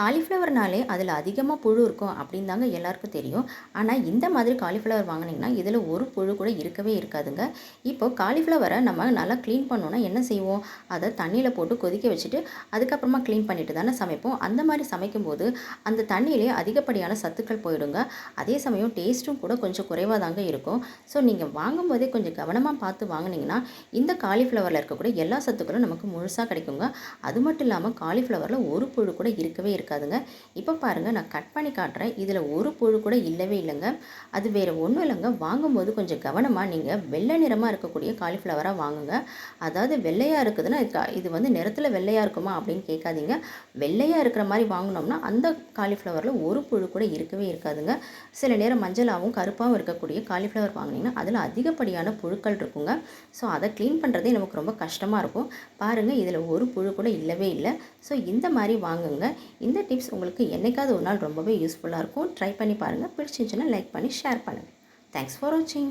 காலிஃப்ளவர்னாலே அதில் அதிகமாக புழு இருக்கும் அப்படின்னு தாங்க எல்லாருக்கும் தெரியும். ஆனால் இந்த மாதிரி காலிஃப்ளவர் வாங்கினீங்கன்னா இதில் ஒரு புழு கூட இருக்கவே இருக்காதுங்க. இப்போ காலிஃப்ளவரை நம்ம நல்லா க்ளீன் பண்ணோன்னா என்ன செய்வோம்? அதை தண்ணியில் போட்டு கொதிக்க வச்சுட்டு அதுக்கப்புறமா க்ளீன் பண்ணிட்டு தானே சமைப்போம். அந்த மாதிரி சமைக்கும்போது அந்த தண்ணியிலே அதிகப்படியான சத்துக்கள் போயிடுங்க. அதே சமயம் டேஸ்ட்டும் கூட கொஞ்சம் குறைவாக தாங்க இருக்கும். ஸோ நீங்கள் வாங்கும்போதே கொஞ்சம் கவனமாக பார்த்து வாங்கினீங்கன்னா இந்த காலிஃப்ளவரில் இருக்கக்கூடிய எல்லா சத்துக்களும் நமக்கு முழுசாக கிடைக்குங்க. அது மட்டும் இல்லாமல் காலிஃப்ளவரில் ஒரு புழு கூட இருக்கவே இருக்காதுங்க. இப்போ பாருங்கள் நான் கட் பண்ணி காட்டுறேன். இதில் ஒரு புழு கூட இல்லவே இல்லைங்க. அது வேறு ஒன்றும் இல்லைங்க. வாங்கும்போது கொஞ்சம் கவனமாக நீங்கள் வெள்ளை நிறமாக இருக்கக்கூடிய காலிஃப்ளவராக வாங்குங்க. அதாவது வெள்ளையாக இருக்குதுன்னா இது இது வந்து நிறத்தில் வெள்ளையாக இருக்குமா அப்படின்னு கேட்காதீங்க. வெள்ளையாக இருக்கிற மாதிரி வாங்கினோம்னா அந்த காலிஃப்ளவரில் ஒரு புழு கூட இருக்கவே இருக்காதுங்க. சில நேரம் மஞ்சளாகவும் கருப்பாகவும் இருக்கக்கூடிய காலிஃப்ளவர் வாங்கினீங்கன்னா அதில் அதிகப்படியான புழுக்கள் இருக்குங்க. ஸோ அதை க்ளீன் பண்ணுறதே நமக்கு ரொம்ப கஷ்டமாக இருக்கும். பாருங்கள் இதில் ஒரு புழு கூட இல்லவே இல்லை. ஸோ இந்த மாதிரி வாங்குங்க. இந்த டிப்ஸ் உங்களுக்கு என்னைக்காவது ஒரு நாள் ரொம்பவே யூஸ்ஃபுல்லாக இருக்கும். ட்ரை பண்ணி பாருங்கள் பிடிச்சிருந்துச்சுன்னா லைக் பண்ணி ஷேர் பண்ணுங்கள் தேங்க்ஸ் ஃபார் வாட்சிங்